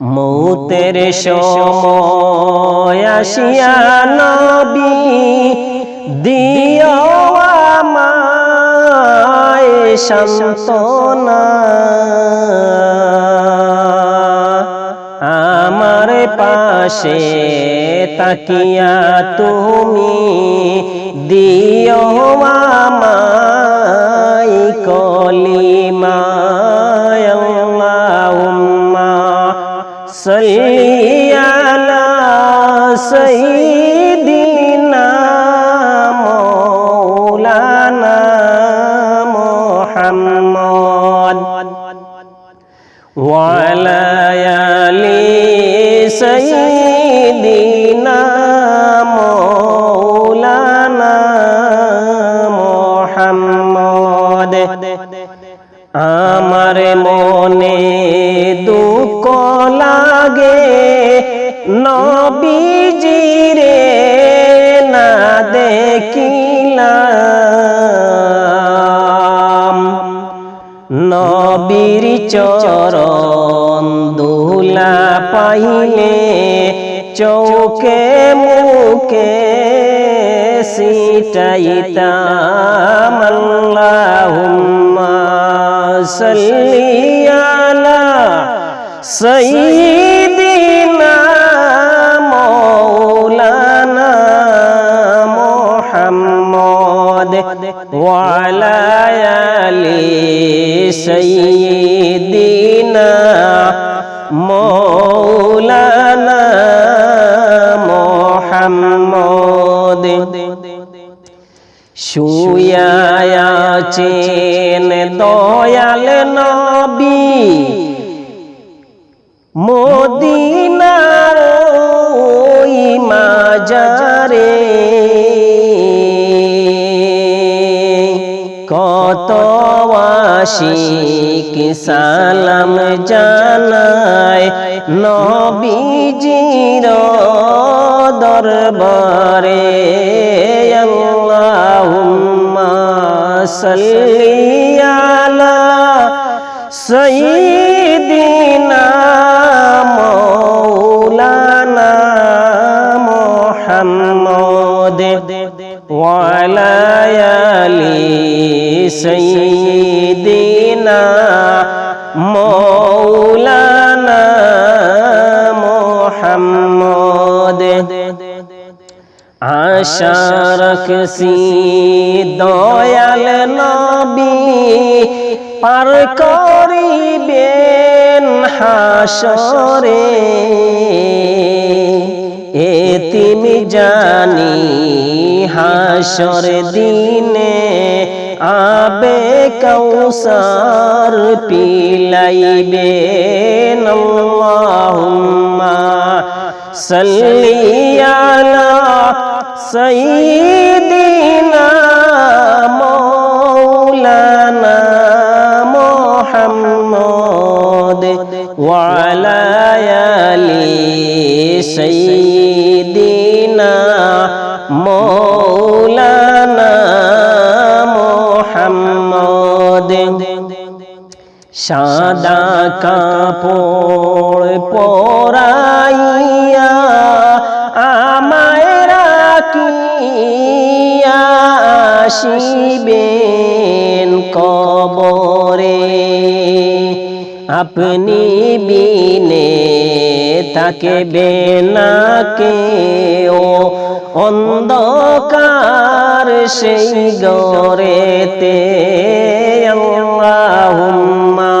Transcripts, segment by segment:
মৌতের সময় আসিয়া নবী দিও আমায় আমার পাশে তাকিয়া তুমি দিও আমায় কলিমায় সৈয়ালা সৈদিনা মৌলানা মোহাম্মদ ওয়ালায়ালি সৈদিনা মৌলানা মোহাম্মদ আমার মনে দুঃখ লাগে। নবীজিরে না দেখিলাম। নবীর চরণ দুলা পাইলে চৌকে মুখে সিটাইতাম আল্লাহুম্মা আলা সাইয়্যিদিনা মাওলানা মুহাম্মদ ওয়া আলা আলি সাইয়্যিদিনা মাওলানা মুহাম্মদ। শুয়ায়াছেন দয়াল নবী। মদিনার ওই মাজারে কত আশিক সালাম জানায় নবীজির দরবারে। আল্লাহুম্মা সাল্লি সাইয়্যিদিনা মাওলানা মুহাম্মদ ওয়ালা আলি সাইয়্যিদিনা মাওলানা মুহাম্মদ আশা রাখছি দয়াল নবী পার করিবেন হাসরে। এ তুমি জানি হাসর দিনে আবে কৌসার পিলাইবেন। আল্লাহুম্মা সাল্লি আলা সাইয়্যিদিনা ওয়া আলা আলি সাইয়্যিদিনা মাওলানা মুহাম্মদ। সাদা কাপড় পরাইয়া আপনি বিনে তাকে বেনা কেও অন্ধকার সেই গরেতে আল্লাহুম্মা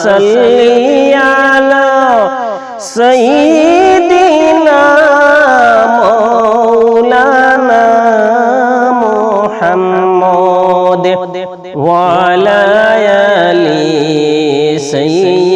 সাল্লি আলা সাইয়্যিদিনা সাইয়্যিদিনা